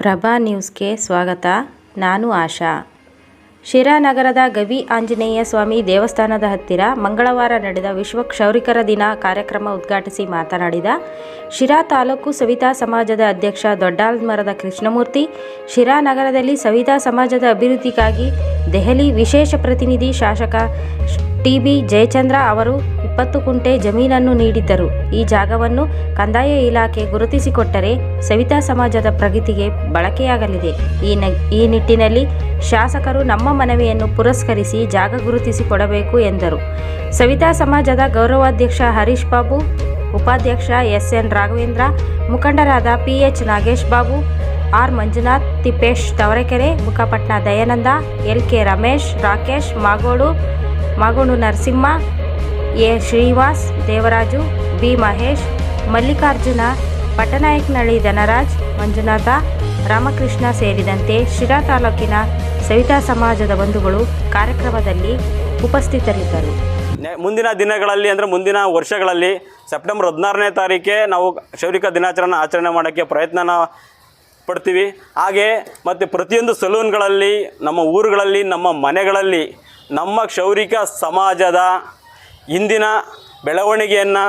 ಪ್ರಭಾ ನ್ಯೂಸ್ಗೆ ಸ್ವಾಗತ. ನಾನು ಆಶಾ. ಶಿರಾ ನಗರದ ಗವಿ ಆಂಜನೇಯ ಸ್ವಾಮಿ ದೇವಸ್ಥಾನದ ಹತ್ತಿರ ಮಂಗಳವಾರ ನಡೆದ ವಿಶ್ವ ಕ್ಷೌರಿಕರ ದಿನ ಕಾರ್ಯಕ್ರಮ ಉದ್ಘಾಟಿಸಿ ಮಾತನಾಡಿದ ಶಿರಾ ತಾಲೂಕು ಸವಿತಾ ಸಮಾಜದ ಅಧ್ಯಕ್ಷ ದೊಡ್ಡಾಲ್ಮರದ ಕೃಷ್ಣಮೂರ್ತಿ ಶಿರಾ ನಗರದಲ್ಲಿ ಸವಿತಾ ಸಮಾಜದ ಅಭಿವೃದ್ಧಿಗಾಗಿ ದೆಹಲಿ ವಿಶೇಷ ಪ್ರತಿನಿಧಿ ಶಾಸಕ ಟಿ ಬಿ ಜಯಚಂದ್ರ ಅವರು ಇಪ್ಪತ್ತು ಕುಂಟೆ ಜಮೀನನ್ನು ನೀಡಿದ್ದರು. ಈ ಜಾಗವನ್ನು ಕಂದಾಯ ಇಲಾಖೆ ಗುರುತಿಸಿಕೊಟ್ಟರೆ ಸವಿತಾ ಸಮಾಜದ ಪ್ರಗತಿಗೆ ಬಳಕೆಯಾಗಲಿದೆ. ಈ ನಿಟ್ಟಿನಲ್ಲಿ ಶಾಸಕರು ನಮ್ಮ ಮನವಿಯನ್ನು ಪುರಸ್ಕರಿಸಿ ಜಾಗ ಗುರುತಿಸಿಕೊಡಬೇಕು ಎಂದರು. ಸವಿತಾ ಸಮಾಜದ ಗೌರವಾಧ್ಯಕ್ಷ ಹರೀಶ್ ಬಾಬು, ಉಪಾಧ್ಯಕ್ಷ ಎಸ್ ಎನ್ ರಾಘವೇಂದ್ರ, ಮುಖಂಡರಾದ P H Nagesh Babu, R. Manjunath Tippesh Tavarekere, Mukhapatna Dayananda L K Ramesh, Rakesh Magodu Magodu Narasimha, A. Srinivas, Devaraju, B. Mahesh, Mallikarjuna Pattanayakanahalli Dhanraj, Manjunatha Ramakrishna ಸೇರಿದಂತೆ ಶಿರಾ ತಾಲೂಕಿನ ಸವಿತಾ ಸಮಾಜದ ಬಂಧುಗಳು ಕಾರ್ಯಕ್ರಮದಲ್ಲಿ ಉಪಸ್ಥಿತರಿದ್ದರು. ಮುಂದಿನ ದಿನಗಳಲ್ಲಿ ಅಂದರೆ ಮುಂದಿನ ವರ್ಷಗಳಲ್ಲಿ ಸೆಪ್ಟೆಂಬರ್ ಹದಿನಾರನೇ ತಾರೀಕೆ ನಾವು ಶೌರಿಕ ದಿನಾಚರಣೆ ಆಚರಣೆ ಮಾಡೋಕ್ಕೆ ಪ್ರಯತ್ನನ ಪಡ್ತೀವಿ. ಹಾಗೆ ಮತ್ತು ಪ್ರತಿಯೊಂದು ಸಲೂನ್ಗಳಲ್ಲಿ, ನಮ್ಮ ಊರುಗಳಲ್ಲಿ, ನಮ್ಮ ಮನೆಗಳಲ್ಲಿ ನಮ್ಮ ಕ್ಷೌರಿಕ ಸಮಾಜದ ಇಂದಿನ ಬೆಳವಣಿಗೆಯನ್ನು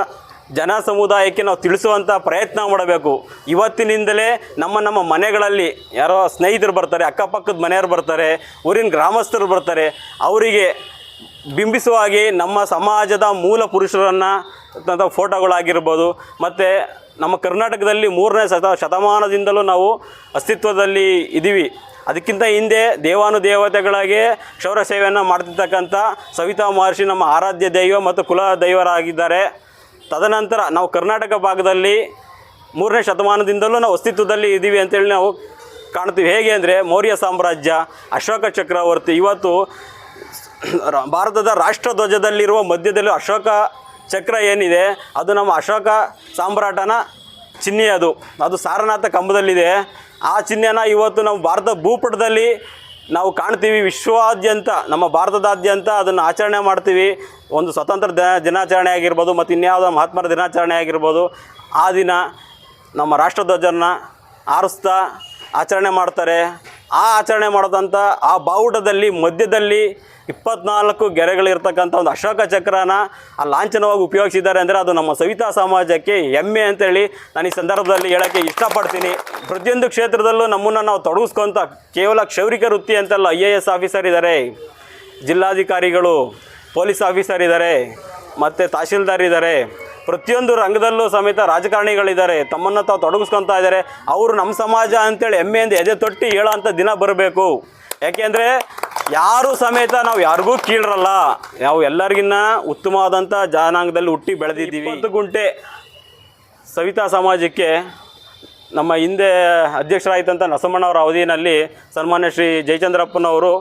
ಜನ ಸಮುದಾಯಕ್ಕೆ ನಾವು ತಿಳಿಸುವಂಥ ಪ್ರಯತ್ನ ಮಾಡಬೇಕು. ಇವತ್ತಿನಿಂದಲೇ ನಮ್ಮ ನಮ್ಮ ಮನೆಗಳಲ್ಲಿ ಯಾರೋ ಸ್ನೇಹಿತರು ಬರ್ತಾರೆ, ಅಕ್ಕಪಕ್ಕದ ಮನೆಯವರು ಬರ್ತಾರೆ, ಊರಿನ ಗ್ರಾಮಸ್ಥರು ಬರ್ತಾರೆ, ಅವರಿಗೆ ಬಿಂಬಿಸುವ ಹಾಗೆ ನಮ್ಮ ಸಮಾಜದ ಮೂಲ ಪುರುಷರನ್ನು ಫೋಟೋಗಳಾಗಿರ್ಬೋದು. ಮತ್ತು ನಮ್ಮ ಕರ್ನಾಟಕದಲ್ಲಿ ಮೂರನೇ ಶತ ಶತಮಾನದಿಂದಲೂ ನಾವು ಅಸ್ತಿತ್ವದಲ್ಲಿ ಇದ್ದೀವಿ ಅದಕ್ಕಿಂತ ಹಿಂದೆ ದೇವಾನುದೇವತೆಗಳಿಗೆ ಕ್ಷೌರ ಸೇವೆಯನ್ನು ಮಾಡ್ತಿರ್ತಕ್ಕಂಥ ಸವಿತಾ ಮಹರ್ಷಿ ನಮ್ಮ ಆರಾಧ್ಯ ದೈವ ಮತ್ತು ಕುಲ ದೈವರಾಗಿದ್ದಾರೆ. ತದನಂತರ ನಾವು ಕರ್ನಾಟಕ ಭಾಗದಲ್ಲಿ ಮೂರನೇ ಶತಮಾನದಿಂದಲೂ ನಾವು ಅಸ್ತಿತ್ವದಲ್ಲಿ ಇದ್ದೀವಿ ಅಂತೇಳಿ ನಾವು ಕಾಣ್ತೀವಿ ಹೇಗೆ ಅಂದರೆ ಮೌರ್ಯ ಸಾಮ್ರಾಜ್ಯ, ಅಶೋಕ ಚಕ್ರವರ್ತಿ, ಇವತ್ತು ಭಾರತದ ರಾಷ್ಟ್ರಧ್ವಜದಲ್ಲಿರುವ ಮಧ್ಯದಲ್ಲಿ ಅಶೋಕ ಚಕ್ರ ಏನಿದೆ, ಅದು ನಮ್ಮ ಅಶೋಕ ಸಾಮ್ರಾಟನ ಚಿಹ್ನೆ ಅದು. ಅದು ಸಾರನಾಥ ಕಂಬದಲ್ಲಿದೆ. ಆ ಚಿಹ್ನೆನ ಇವತ್ತು ನಾವು ಭಾರತ ಭೂಪಟದಲ್ಲಿ ನಾವು ಕಾಣ್ತೀವಿ ವಿಶ್ವಾದ್ಯಂತ ನಮ್ಮ ಭಾರತದಾದ್ಯಂತ ಅದನ್ನು ಆಚರಣೆ ಮಾಡ್ತೀವಿ. ಒಂದು ಸ್ವತಂತ್ರ ದಿನ ದಿನಾಚರಣೆ ಆಗಿರ್ಬೋದು ಮತ್ತು ಇನ್ಯಾವುದೋ ಮಹಾತ್ಮರ ದಿನಾಚರಣೆ ಆಗಿರ್ಬೋದು. ಆ ದಿನ ನಮ್ಮ ರಾಷ್ಟ್ರಧ್ವಜನ ಆರಿಸ್ತಾ ಆಚರಣೆ ಮಾಡ್ತಾರೆ. ಆ ಆಚರಣೆ ಮಾಡೋದಂಥ ಆ ಬಾವುಟದಲ್ಲಿ ಮಧ್ಯದಲ್ಲಿ ಇಪ್ಪತ್ನಾಲ್ಕು ಗೆರೆಗಳಿರ್ತಕ್ಕಂಥ ಒಂದು ಅಶೋಕ ಚಕ್ರನ ಆ ಲಾಂಛನವಾಗಿ ಉಪಯೋಗಿಸಿದ್ದಾರೆ ಅಂದರೆ ಅದು ನಮ್ಮ ಸವಿತಾ ಸಮಾಜಕ್ಕೆ ಹೆಮ್ಮೆ ಅಂತೇಳಿ ನಾನು ಈ ಸಂದರ್ಭದಲ್ಲಿ ಹೇಳೋಕ್ಕೆ ಇಷ್ಟಪಡ್ತೀನಿ. ಪ್ರತಿಯೊಂದು ಕ್ಷೇತ್ರದಲ್ಲೂ ನಮ್ಮನ್ನು ನಾವು ತೊಡಗಿಸ್ಕೊಂತ ಕೇವಲ ಕ್ಷೌರಿಕ ವೃತ್ತಿ ಅಂತಲ್ಲ, ಐ ಎ ಎಸ್ ಆಫೀಸರ್ ಇದ್ದಾರೆ. ಜಿಲ್ಲಾಧಿಕಾರಿಗಳು, ಪೊಲೀಸ್ ಆಫೀಸರ್ ಇದ್ದಾರೆ. ಮತ್ತು ತಹಶೀಲ್ದಾರ್ ಇದ್ದಾರೆ. ಪ್ರತಿಯೊಂದು ರಂಗದಲ್ಲೂ ಸಮೇತ ರಾಜಕಾರಣಿಗಳಿದ್ದಾರೆ. ತಮ್ಮನ್ನು ತಾವು ತೊಡಗಿಸ್ಕೊತಾ ಇದ್ದಾರೆ. ಅವರು ನಮ್ಮ ಸಮಾಜ ಅಂತೇಳಿ ಹೆಮ್ಮೆಯಿಂದ ಎದೆ ತೊಟ್ಟಿ ಹೇಳೋ ಅಂಥ ದಿನ ಬರಬೇಕು. ಯಾಕೆಂದರೆ ಯಾರು ಸಮೇತ ನಾವು ಯಾರಿಗೂ ಕೀಳರಲ್ಲ. ನಾವು ಎಲ್ಲರಿಗಿನ್ನ ಉತ್ತಮವಾದಂಥ ಜನಾಂಗದಲ್ಲಿ ಹುಟ್ಟಿ ಬೆಳೆದಿದ್ದೀವಿ. ಒಂದು ಗುಂಟೆ ಸವಿತಾ ಸಮಾಜಕ್ಕೆ ನಮ್ಮ ಹಿಂದೆ ಅಧ್ಯಕ್ಷರಾಯಿತಂಥ ನರಸಮ್ಮಣ್ಣವರ ಅವಧಿಯಲ್ಲಿ ಸನ್ಮಾನ್ಯ ಶ್ರೀ ಜಯಚಂದ್ರಪ್ಪನವರು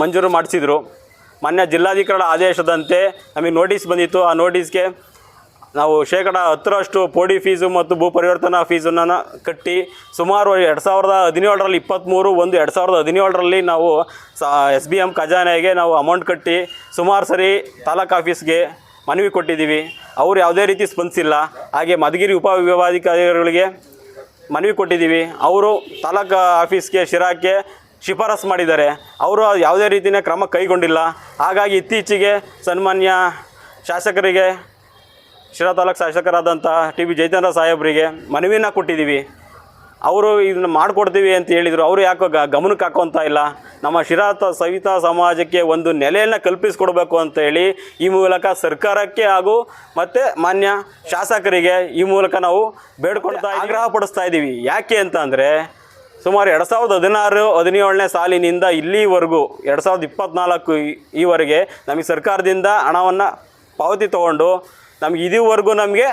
ಮಂಜೂರು ಮಾಡಿಸಿದರು. ಮಾನ್ಯ ಜಿಲ್ಲಾಧಿಕಾರಿಗಳ ಆದೇಶದಂತೆ ನಮಗೆ ನೋಟಿಸ್ ಬಂದಿತ್ತು. ಆ ನೋಟಿಸ್ಗೆ ನಾವು ಶೇಕಡ ಹತ್ತರಷ್ಟು ಪೋಡಿ ಫೀಸು ಮತ್ತು ಭೂ ಪರಿವರ್ತನಾ ಫೀಸನ್ನು ಕಟ್ಟಿ ಸುಮಾರು ಎರಡು ಸಾವಿರದ ಹದಿನೇಳರಲ್ಲಿ ಇಪ್ಪತ್ತ್ಮೂರು, ಒಂದು ಎರಡು ಸಾವಿರದ ಹದಿನೇಳರಲ್ಲಿ ನಾವು ಸ, ಎಸ್ ಬಿ ಎಂ ಖಜಾನೆಗೆ ನಾವು ಅಮೌಂಟ್ ಕಟ್ಟಿ ಸುಮಾರು ಸರಿ ತಾಲೂಕು ಆಫೀಸ್ಗೆ ಮನವಿ ಕೊಟ್ಟಿದ್ದೀವಿ. ಅವರು ಯಾವುದೇ ರೀತಿ ಸ್ಪಂದಿಸಿಲ್ಲ ಹಾಗೆ ಮಧುಗಿರಿ ಉಪವಿಭಾಗಾಧಿಕಾರಿಗಳಿಗೆ ಮನವಿ ಕೊಟ್ಟಿದ್ದೀವಿ. ಅವರು ತಾಲೂಕು ಆಫೀಸ್ಗೆ ಶಿರಾಕ್ಕೆ ಶಿಫಾರಸು ಮಾಡಿದ್ದಾರೆ. ಅವರು ಯಾವುದೇ ರೀತಿಯ ಕ್ರಮ ಕೈಗೊಂಡಿಲ್ಲ. ಹಾಗಾಗಿ ಇತ್ತೀಚೆಗೆ ಸನ್ಮಾನ್ಯ ಶಾಸಕರಿಗೆ ಶಿರಾ ತಾಲೂಕು ಶಾಸಕರಾದಂಥ ಟಿ ಬಿ ಜಯಚಂದ್ರ ಸಾಹೇಬರಿಗೆ ಮನವಿನ ಕೊಟ್ಟಿದ್ದೀವಿ. ಅವರು ಇದನ್ನು ಮಾಡಿಕೊಡ್ತೀವಿ ಅಂತ ಹೇಳಿದರು. ಅವರು ಯಾಕೋ ಗಮನಕ್ಕೆ ಹಾಕೋಂತ ಇಲ್ಲ. ನಮ್ಮ ಶಿರಾತ ಸವಿತಾ ಸಮಾಜಕ್ಕೆ ಒಂದು ನೆಲೆಯನ್ನು ಕಲ್ಪಿಸಿಕೊಡ್ಬೇಕು ಅಂತ ಹೇಳಿ ಈ ಮೂಲಕ ಸರ್ಕಾರಕ್ಕೆ ಹಾಗೂ ಮತ್ತು ಮಾನ್ಯ ಶಾಸಕರಿಗೆ ಈ ಮೂಲಕ ನಾವು ಬೇಡ್ಕೊಳ್ತಾ ಆಗ್ರಹ ಪಡಿಸ್ತಾ ಇದ್ದೀವಿ. ಯಾಕೆ ಅಂತ ಅಂದರೆ ಸುಮಾರು ಎರಡು ಸಾವಿರದ ಹದಿನಾರು, ಹದಿನೇಳನೇ ಸಾಲಿನಿಂದ ಇಲ್ಲಿವರೆಗೂ ಎರಡು ಸಾವಿರದ ಇಪ್ಪತ್ತ್ನಾಲ್ಕು ಈವರೆಗೆ ನಮಗೆ ಸರ್ಕಾರದಿಂದ ಹಣವನ್ನು ಪಾವತಿ ತೊಗೊಂಡು ನಮ್ಗೆ ಇದುವರೆಗೂ ನಮಗೆ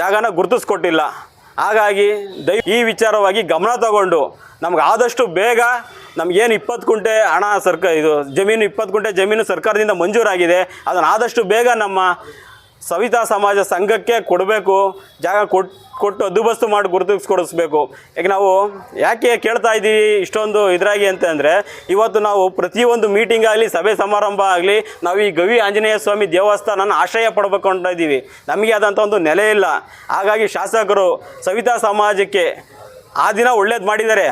ಜಾಗನ ಗುರುತಿಸ್ಕೊಟ್ಟಿಲ್ಲ. ಹಾಗಾಗಿ ದಯ ಈ ವಿಚಾರವಾಗಿ ಗಮನ ತಗೊಂಡು ನಮ್ಗೆ ಆದಷ್ಟು ಬೇಗ ನಮಗೇನು ಇಪ್ಪತ್ತು ಕುಂಟೆ ಹಣ ಸರ್ಕ ಇದು ಜಮೀನು ಇಪ್ಪತ್ತು ಕುಂಟೆ ಜಮೀನು ಸರ್ಕಾರದಿಂದ ಮಂಜೂರಾಗಿದೆ. ಅದನ್ನು ಆದಷ್ಟು ಬೇಗ ನಮ್ಮ ಸವಿತಾ ಸಮಾಜ ಸಂಘಕ್ಕೆ ಕೊಡಬೇಕು, ಜಾಗ ಕೊಟ್ಟು ಕೊಟ್ಟು ಹದ್ದುಬಸ್ತು ಮಾಡಿ ಗುರುತಿಸ್ಕೊಡಿಸ್ಬೇಕು ಈಗ ನಾವು ಯಾಕೆ ಕೇಳ್ತಾ ಇದ್ದೀವಿ ಇಷ್ಟೊಂದು ಇದರಾಗಿ ಅಂತಂದರೆ ಇವತ್ತು ನಾವು ಪ್ರತಿಯೊಂದು ಮೀಟಿಂಗ್ ಆಗಲಿ, ಸಭೆ ಸಮಾರಂಭ ಆಗಲಿ, ನಾವು ಈ ಗವಿ ಆಂಜನೇಯ ಸ್ವಾಮಿ ದೇವಸ್ಥಾನನ ಆಶ್ರಯ ಪಡ್ಬೇಕು ಅಂತ ಇದ್ದೀವಿ. ನಮಗೆ ಆದಂಥ ಒಂದು ನೆಲೆ ಇಲ್ಲ. ಹಾಗಾಗಿ ಶಾಸಕರು ಸವಿತಾ ಸಮಾಜಕ್ಕೆ ಆ ದಿನ ಒಳ್ಳೇದು ಮಾಡಿದ್ದಾರೆ.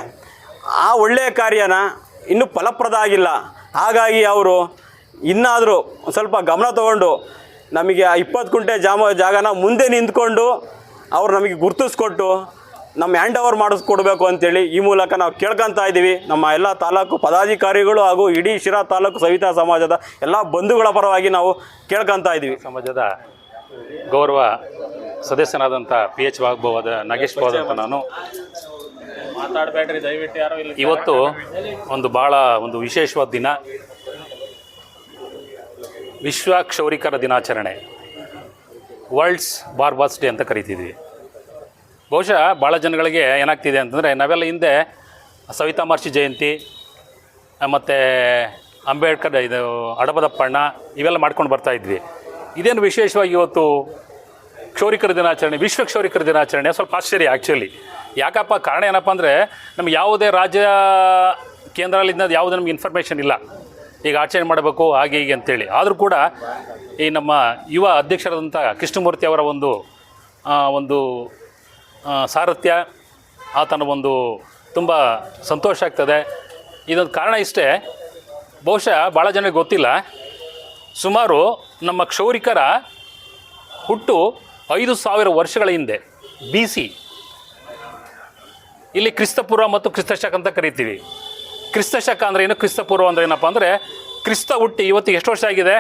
ಆ ಒಳ್ಳೆಯ ಕಾರ್ಯನ ಇನ್ನೂ ಫಲಪ್ರದ ಆಗಿಲ್ಲ. ಹಾಗಾಗಿ ಅವರು ಇನ್ನಾದರೂ ಸ್ವಲ್ಪ ಗಮನ ತಗೊಂಡು ನಮಗೆ ಆ ಇಪ್ಪತ್ತು ಕುಂಟೆ ಜಾಮ ಜಾಗನ ಮುಂದೆ ನಿಂತ್ಕೊಂಡು ಅವ್ರು ನಮಗೆ ಗುರುತಿಸ್ಕೊಟ್ಟು ನಮ್ಮ ಹ್ಯಾಂಡ್ ಓವರ್ ಮಾಡಿಸ್ಕೊಡ್ಬೇಕು ಅಂತೇಳಿ ಈ ಮೂಲಕ ನಾವು ಕೇಳ್ಕೊತಾ ಇದ್ದೀವಿ. ನಮ್ಮ ಎಲ್ಲ ತಾಲೂಕು ಪದಾಧಿಕಾರಿಗಳು ಹಾಗೂ ಇಡೀ ಶಿರಾ ತಾಲೂಕು ಸವಿತಾ ಸಮಾಜದ ಎಲ್ಲ ಬಂಧುಗಳ ಪರವಾಗಿ ನಾವು ಕೇಳ್ಕೊತಾ ಇದ್ದೀವಿ. ಸಮಾಜದ ಗೌರವ ಸದಸ್ಯನಾದಂಥ ಪಿ ಎಚ್ ವಾಗ್ಭವಾದ ನಾಗೇಶ್ ಬಾಬು ಅಂತ ನಾನು ಮಾತಾಡಬೇಡ್ರಿ ದಯವಿಟ್ಟು ಯಾರು ಇಲ್ಲಿ ಇವತ್ತು ಒಂದು ಭಾಳ ಒಂದು ವಿಶೇಷವಾದ ದಿನ. ವಿಶ್ವ ಕ್ಷೌರಿಕರ ದಿನಾಚರಣೆ. ವರ್ಲ್ಡ್ಸ್ ಬಾರ್ಬಾಸ್ ಡೇ ಅಂತ ಕರಿತಿದ್ವಿ. ಬಹುಶಃ ಭಾಳ ಜನಗಳಿಗೆ ಏನಾಗ್ತಿದೆ ಅಂತಂದರೆ, ನಾವೆಲ್ಲ ಹಿಂದೆ ಸವಿತಾ ಮಹರ್ಷಿ ಜಯಂತಿ, ಮತ್ತು ಅಂಬೇಡ್ಕರ್ ಇದು ಅಡಬದಪ್ಪಣ್ಣ ಇವೆಲ್ಲ ಮಾಡ್ಕೊಂಡು ಬರ್ತಾ ಇದ್ವಿ. ಇದೇನು ವಿಶೇಷವಾಗಿ ಇವತ್ತು ಕ್ಷೌರಿಕರ ದಿನಾಚರಣೆ, ವಿಶ್ವ ಕ್ಷೌರಿಕರ ದಿನಾಚರಣೆ? ಸ್ವಲ್ಪ ಆಶ್ಚರ್ಯ ಆ್ಯಕ್ಚುಲಿ ಯಾಕಪ್ಪ ಕಾರಣ ಏನಪ್ಪ ಅಂದರೆ, ನಮ್ಗೆ ಯಾವುದೇ ರಾಜ್ಯ ಕೇಂದ್ರದಿಂದ ಯಾವುದೇ ನಮ್ಗೆ ಇನ್ಫಾರ್ಮೇಷನ್ ಇಲ್ಲ. ಈಗ ಆಚರಣೆ ಮಾಡಬೇಕು, ಹಾಗೆ ಹೀಗೆ ಅಂತೇಳಿ. ಆದರೂ ಕೂಡ ಈ ನಮ್ಮ ಯುವ ಅಧ್ಯಕ್ಷರಾದಂಥ ಕೃಷ್ಣಮೂರ್ತಿ ಅವರ ಒಂದು ಒಂದು ಸಾರಥ್ಯ ಆತನ ಒಂದು ತುಂಬ ಸಂತೋಷ ಆಗ್ತದೆ. ಇದೊಂದು ಕಾರಣ ಇಷ್ಟೇ, ಬಹುಶಃ ಭಾಳ ಜನಕ್ಕೆ ಗೊತ್ತಿಲ್ಲ, ಸುಮಾರು ನಮ್ಮ ಕ್ಷೌರಿಕರ ಹುಟ್ಟು ಐದು ಸಾವಿರ ವರ್ಷಗಳ ಹಿಂದೆ ಬಿ ಸಿ ಇಲ್ಲಿ ಕ್ರಿಸ್ತಪೂರ್ವ ಮತ್ತು ಕ್ರಿಸ್ತಶಕ ಅಂತ ಕರಿತೀವಿ. ಕ್ರಿಸ್ತಶಕ ಅಂದರೆ ಏನು? ಕ್ರಿಸ್ತ ಪೂರ್ವ ಅಂದರೆ ಏನಪ್ಪ ಅಂದರೆ ಕ್ರಿಸ್ತ ಹುಟ್ಟಿ ಇವತ್ತು ಎಷ್ಟು ವರ್ಷ ಆಗಿದೆ?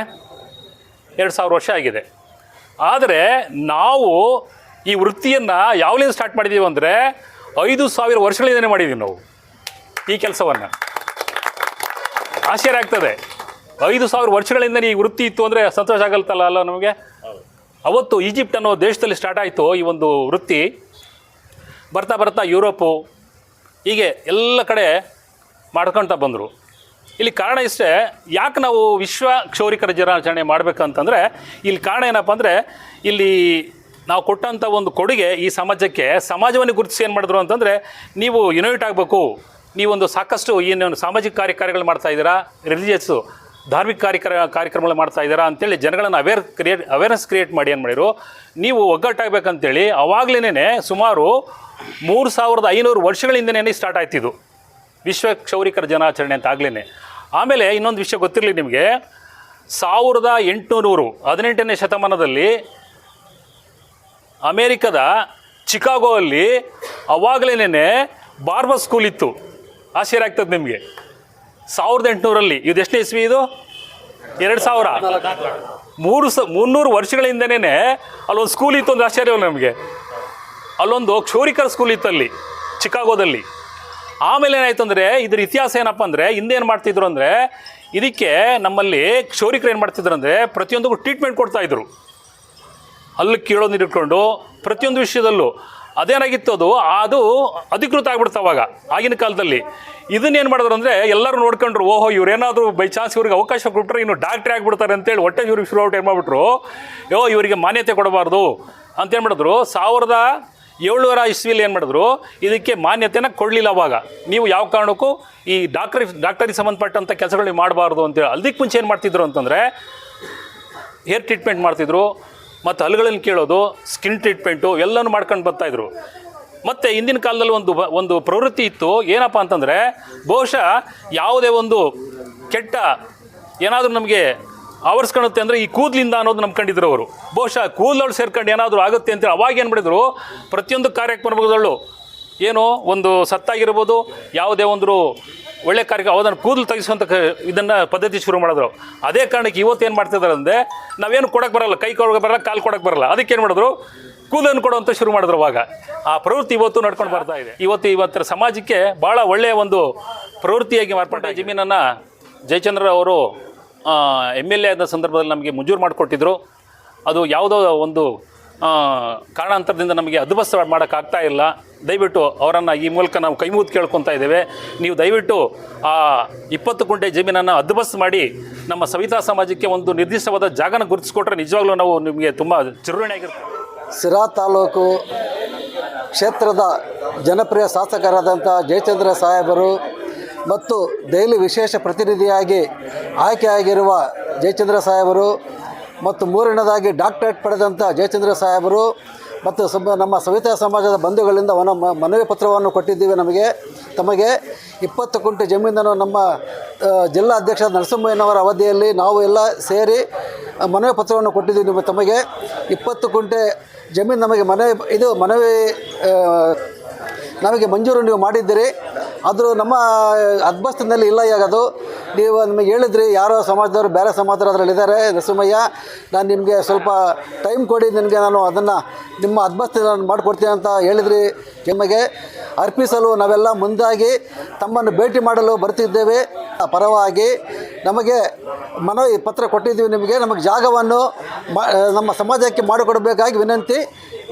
ಎರಡು ಸಾವಿರ ವರ್ಷ ಆಗಿದೆ. ಆದರೆ ನಾವು ಈ ವೃತ್ತಿಯನ್ನು ಯಾವಲಿಂದ ಸ್ಟಾರ್ಟ್ ಮಾಡಿದ್ದೀವಿ ಅಂದರೆ ಐದು ಸಾವಿರ ವರ್ಷಗಳಿಂದನೇ ಮಾಡಿದ್ದೀವಿ ನಾವು ಈ ಕೆಲಸವನ್ನು. ಆಶ್ಚರ್ಯ ಆಗ್ತದೆ. ಐದು ಸಾವಿರ ವರ್ಷಗಳಿಂದ ಈ ವೃತ್ತಿ ಇತ್ತು ಅಂದರೆ ಸಂತೋಷ ಆಗಲ್ತಲ್ಲ ಅಲ್ಲ ನಮಗೆ? ಅವತ್ತು ಈಜಿಪ್ಟ್ ಅನ್ನೋ ದೇಶದಲ್ಲಿ ಸ್ಟಾರ್ಟ್ ಆಯಿತು ಈ ಒಂದು ವೃತ್ತಿ. ಬರ್ತಾ ಬರ್ತಾ ಯುರೋಪು, ಹೀಗೆ ಎಲ್ಲ ಕಡೆ ಮಾಡ್ಕೊಳ್ತಾ ಬಂದರು. ಇಲ್ಲಿ ಕಾರಣ ಇಷ್ಟೇ, ಯಾಕೆ ನಾವು ವಿಶ್ವ ಕ್ಷೌರಿಕರ ದಿನಾಚರಣೆ ಮಾಡಬೇಕಂತಂದರೆ, ಇಲ್ಲಿ ಕಾರಣ ಏನಪ್ಪ ಅಂದರೆ, ಇಲ್ಲಿ ನಾವು ಕೊಟ್ಟಂಥ ಒಂದು ಕೊಡುಗೆ ಈ ಸಮಾಜಕ್ಕೆ, ಸಮಾಜವನ್ನು ಗುರುತಿಸಿ ಏನು ಮಾಡಿದ್ರು ಅಂತಂದರೆ, ನೀವು ಯುನೈಟ್ ಆಗಬೇಕು. ನೀವೊಂದು ಸಾಕಷ್ಟು ಏನು ಸಾಮಾಜಿಕ ಕಾರ್ಯಕಾರಿಗಳು ಮಾಡ್ತಾ ಇದ್ದೀರಾ ರಿಲಿಜಿಯಸ್ಸು ಧಾರ್ಮಿಕ ಕಾರ್ಯಕ್ರ, ಕಾರ್ಯಕ್ರಮಗಳು ಮಾಡ್ತಾ ಇದ್ದೀರಾ ಅಂತೇಳಿ ಜನಗಳನ್ನು ಅವೇರ್ ಕ್ರಿಯೇಟ್ ಅವೇರ್ನೆಸ್ ಕ್ರಿಯೇಟ್ ಮಾಡಿ ಏನು ಮಾಡಿದ್ರು, ನೀವು ಒಗ್ಗಟ್ಟಾಗಬೇಕಂತೇಳಿ ಅವಾಗಲೇ ಸುಮಾರು ಮೂರು ಸಾವಿರದ ಐನೂರು ವರ್ಷಗಳಿಂದನೇ ಸ್ಟಾರ್ಟ್ ಆಯ್ತಿದ್ದು. ವಿಶ್ವ ಕ್ಷೌರಿಕರ ದಿನಾಚರಣೆ ಅಂತ ಆಗ್ಲೇ ಆಮೇಲೆ ಇನ್ನೊಂದು ವಿಷಯ ಗೊತ್ತಿರಲಿ ನಿಮಗೆ. ಸಾವಿರದ ಎಂಟುನೂರು ಹದಿನೆಂಟನೇ ಶತಮಾನದಲ್ಲಿ ಅಮೇರಿಕದ ಚಿಕಾಗೋ ಅಲ್ಲಿ ಬಾರ್ಬರ್ ಸ್ಕೂಲ್ ಇತ್ತು. ಆಶ್ಚರ್ಯ ಆಗ್ತದೆ ನಿಮಗೆ. ಸಾವಿರದ ಎಂಟುನೂರಲ್ಲಿ ಇದು ಎಷ್ಟನೇ ಇಸ್ವಿ ಇದು? ಎರಡು ಸಾವಿರ. ಮೂರು ಸ, ಮುನ್ನೂರು ವರ್ಷಗಳಿಂದನೇ ಅಲ್ಲೊಂದು ಸ್ಕೂಲ್ ಇತ್ತು ಒಂದು ಆಶ್ಚರ್ಯವಲ್ಲ ನಮಗೆ. ಅಲ್ಲೊಂದು ಕ್ಷೌರಿಕರ ಸ್ಕೂಲ್ ಇತ್ತು ಅಲ್ಲಿ, ಚಿಕಾಗೋದಲ್ಲಿ. ಆಮೇಲೆ ಏನಾಯ್ತು ಅಂದರೆ ಇದ್ರ ಇತಿಹಾಸ ಏನಪ್ಪ ಅಂದರೆ ಹಿಂದೇನು ಮಾಡ್ತಿದ್ರು ಅಂದರೆ ಇದಕ್ಕೆ ನಮ್ಮಲ್ಲಿ ಕ್ಷೌರಿಕರು ಏನು ಮಾಡ್ತಿದ್ರು ಅಂದರೆ ಪ್ರತಿಯೊಂದಕ್ಕೂ ಟ್ರೀಟ್ಮೆಂಟ್ ಕೊಡ್ತಾ ಇದ್ರು. ಅಲ್ಲಿ ಕೀಳೋದು ಇಟ್ಕೊಂಡು ಪ್ರತಿಯೊಂದು ವಿಷಯದಲ್ಲೂ. ಅದೇನಾಗಿತ್ತು ಅದು? ಅದು ಅಧಿಕೃತ ಆಗ್ಬಿಡ್ತು ಅವಾಗ, ಆಗಿನ ಕಾಲದಲ್ಲಿ. ಇದನ್ನೇನು ಮಾಡಿದ್ರು ಅಂದರೆ ಎಲ್ಲರೂ ನೋಡ್ಕೊಂಡ್ರು, ಓಹೋ, ಇವ್ರೇನಾದರೂ ಬೈ ಚಾನ್ಸ್ ಇವ್ರಿಗೆ ಅವಕಾಶ ಕೊಟ್ಟರೆ ಇನ್ನು ಡಾಕ್ಟ್ರಿ ಆಗಿಬಿಡ್ತಾರೆ ಅಂತೇಳಿ ಹೊಟ್ಟೆ ಇವ್ರಿಗೆ ಶುರು ಔಟ್ ಏನು ಮಾಡಿಬಿಟ್ರು? ಯೋ, ಇವರಿಗೆ ಮಾನ್ಯತೆ ಕೊಡಬಾರ್ದು. ಅಂತೇನು ಮಾಡಿದ್ರು? ಸಾವಿರದ ಏಳ್ನೂರ ಇಸ್ವಿಲಿ ಏನು ಮಾಡಿದ್ರು? ಇದಕ್ಕೆ ಮಾನ್ಯತೆನ ಕೊಡಲಿಲ್ಲ ಅವಾಗ. ನೀವು ಯಾವ ಕಾರಣಕ್ಕೂ ಈ ಡಾಕ್ಟರ್, ಡಾಕ್ಟರಿಗೆ ಸಂಬಂಧಪಟ್ಟಂಥ ಕೆಲಸಗಳು ಮಾಡಬಾರ್ದು ಅಂತೇಳಿ ಅದಕ್ಕೆ ಮುಂಚೆ ಏನು ಮಾಡ್ತಿದ್ರು ಅಂತಂದರೆ ಹೇರ್ ಟ್ರೀಟ್ಮೆಂಟ್ ಮಾಡ್ತಿದ್ರು, ಮತ್ತು ಹಲ್ಗಳನ್ನು ಕೇಳೋದು, ಸ್ಕಿನ್ ಟ್ರೀಟ್ಮೆಂಟು ಎಲ್ಲನೂ ಮಾಡ್ಕೊಂಡು ಬರ್ತಾಯಿದ್ರು. ಮತ್ತು ಹಿಂದಿನ ಕಾಲದಲ್ಲಿ ಒಂದು ಒಂದು ಪ್ರವೃತ್ತಿ ಇತ್ತು, ಏನಪ್ಪ ಅಂತಂದರೆ ಬಹುಶಃ ಯಾವುದೇ ಒಂದು ಕೆಟ್ಟ ಏನಾದರೂ ನಮಗೆ ಆವರಿಸ್ಕೊಳುತ್ತೆ ಅಂದರೆ ಈ ಕೂದಲಿಂದ ಅನ್ನೋದು ನಂಬ್ಕೊಂಡಿದ್ರು ಅವರು. ಬಹುಶಃ ಕೂದಲೊಳು ಸೇರ್ಕೊಂಡು ಏನಾದರೂ ಆಗುತ್ತೆ ಅಂತೇಳಿ ಅವಾಗ ಏನು ಮಾಡಿದ್ರು? ಪ್ರತಿಯೊಂದು ಕಾರ್ಯಕ್ರಮಗಳಲ್ಲೂ ಏನು ಒಂದು ಸತ್ತಾಗಿರ್ಬೋದು, ಯಾವುದೇ ಒಂದು ಒಳ್ಳೆ ಕಾರ್ಯಕ್ರಮ ಅದನ್ನು ಕೂದಲು ತೆಗಿಸುವಂಥ ಇದನ್ನು ಪದ್ಧತಿ ಶುರು ಮಾಡಿದ್ರು. ಅದೇ ಕಾರಣಕ್ಕೆ ಇವತ್ತು ಏನು ಮಾಡ್ತಿದ್ದಾರೆ ಅಂದರೆ, ನಾವೇನು ಕೊಡೋಕ್ಕೆ ಬರಲ್ಲ, ಕೈ ಕೊಡೋಕೆ ಬರಲ್ಲ, ಕಾಲು ಕೊಡೋಕೆ ಬರಲ್ಲ. ಅದಕ್ಕೆ ಏನು ಮಾಡಿದ್ರು? ಕೂದಲನ್ನು ಕೊಡುವಂಥ ಶುರು ಮಾಡಿದ್ರು ಅವಾಗ. ಆ ಪ್ರವೃತ್ತಿ ಇವತ್ತು ನಡ್ಕೊಂಡು ಬರ್ತಾ ಇದೆ. ಇವತ್ತು ಇವತ್ತರ ಸಮಾಜಕ್ಕೆ ಭಾಳ ಒಳ್ಳೆಯ ಒಂದು ಪ್ರವೃತ್ತಿಯಾಗಿ ಮಾರ್ಪಟ್ಟ ಜಮೀನನ್ನು ಜಯಚಂದ್ರ ಅವರು ಎಂ ಎಲ್ ಎ ಆದ ಸಂದರ್ಭದಲ್ಲಿ ನಮಗೆ ಮಂಜೂರು ಮಾಡಿಕೊಟ್ಟಿದ್ರು. ಅದು ಯಾವುದೋ ಒಂದು ಕಾರಣಾಂತರದಿಂದ ನಮಗೆ ಅದುಬಸ್ತ ಮಾಡೋಕ್ಕಾಗ್ತಾ ಇಲ್ಲ. ದಯವಿಟ್ಟು ಅವರನ್ನು ಈ ಮೂಲಕ ನಾವು ಕೈ ಮುಗಿದು ಕೇಳ್ಕೊತಾ ಇದ್ದೇವೆ. ನೀವು ದಯವಿಟ್ಟು ಆ ಇಪ್ಪತ್ತು ಕುಂಟೆ ಜಮೀನನ್ನು ಅದುಬಸ್ ಮಾಡಿ ನಮ್ಮ ಸವಿತಾ ಸಮಾಜಕ್ಕೆ ಒಂದು ನಿರ್ದಿಷ್ಟವಾದ ಜಾಗನ ಗುರುತಿಸ್ಕೊಟ್ರೆ ನಿಜವಾಗ್ಲೂ ನಾವು ನಿಮಗೆ ತುಂಬ ಚಿರುಣಿ ಸಿರಾ ತಾಲೂಕು ಕ್ಷೇತ್ರದ ಜನಪ್ರಿಯ ಶಾಸಕರಾದಂಥ ಜಯಚಂದ್ರ ಸಾಹೇಬರು ಮತ್ತು ದೆಹಲಿ ವಿಶೇಷ ಪ್ರತಿನಿಧಿಯಾಗಿ ಆಯ್ಕೆಯಾಗಿರುವ ಜಯಚಂದ್ರ ಸಾಹೇಬರು ಮತ್ತು ಮೂರನೇದಾಗಿ ಡಾಕ್ಟರೇಟ್ ಪಡೆದಂಥ ಜಯಚಂದ್ರ ಸಾಹೇಬರು ಮತ್ತು ಸಮ ನಮ್ಮ ಸವಿತಾ ಸಮಾಜದ ಬಂಧುಗಳಿಂದ ಅವನ ಮನವಿ ಪತ್ರವನ್ನು ಕೊಟ್ಟಿದ್ದೀವಿ ನಮಗೆ. ತಮಗೆ ಇಪ್ಪತ್ತು ಕುಂಟೆ ಜಮೀನನ್ನು ನಮ್ಮ ಜಿಲ್ಲಾ ಅಧ್ಯಕ್ಷ ನರಸಿಂಹಯ್ಯನವರ ಅವಧಿಯಲ್ಲಿ ನಾವು ಎಲ್ಲ ಸೇರಿ ಮನವಿ ಪತ್ರವನ್ನು ಕೊಟ್ಟಿದ್ದೀವಿ ನಿಮ್ಮ ತಮಗೆ. ಇಪ್ಪತ್ತು ಕುಂಟೆ ಜಮೀನು ನಮಗೆ ಮನವಿ, ಇದು ಮನವಿ ನಮಗೆ ಮಂಜೂರು ನೀವು ಮಾಡಿದ್ದೀರಿ. ಆದರೂ ನಮ್ಮ ಅದ್ಭಸ್ತಿನಲ್ಲಿ ಇಲ್ಲ ಈಗ ಅದು ನೀವು ನಿಮಗೆ ಹೇಳಿದ್ರಿ ಯಾರೋ ಸಮಾಜದವರು ಬೇರೆ ಸಮಾಜದವರು ಅದರಲ್ಲಿ ಇದ್ದಾರೆ ನರಸಿಂಹಯ್ಯ, ನಾನು ನಿಮಗೆ ಸ್ವಲ್ಪ ಟೈಮ್ ಕೊಡಿ ನಿಮಗೆ ನಾನು ಅದನ್ನು ನಿಮ್ಮ ಅದ್ಬಸ್ತಿ ನಾನು ಮಾಡಿಕೊಡ್ತೀನಿ ಅಂತ ಹೇಳಿದ್ರಿ ನಿಮಗೆ ಅರ್ಪಿಸಲು ನಾವೆಲ್ಲ ಮುಂದಾಗಿ ತಮ್ಮನ್ನು ಭೇಟಿ ಮಾಡಲು ಬರ್ತಿದ್ದೇವೆ. ಪರವಾಗಿ ನಮಗೆ ಮನವಿ ಪತ್ರ ಕೊಟ್ಟಿದ್ದೀವಿ ನಿಮಗೆ. ನಮಗೆ ಜಾಗವನ್ನು ನಮ್ಮ ಸಮಾಜಕ್ಕೆ ಮಾಡಿಕೊಡಬೇಕಾಗಿ ವಿನಂತಿ.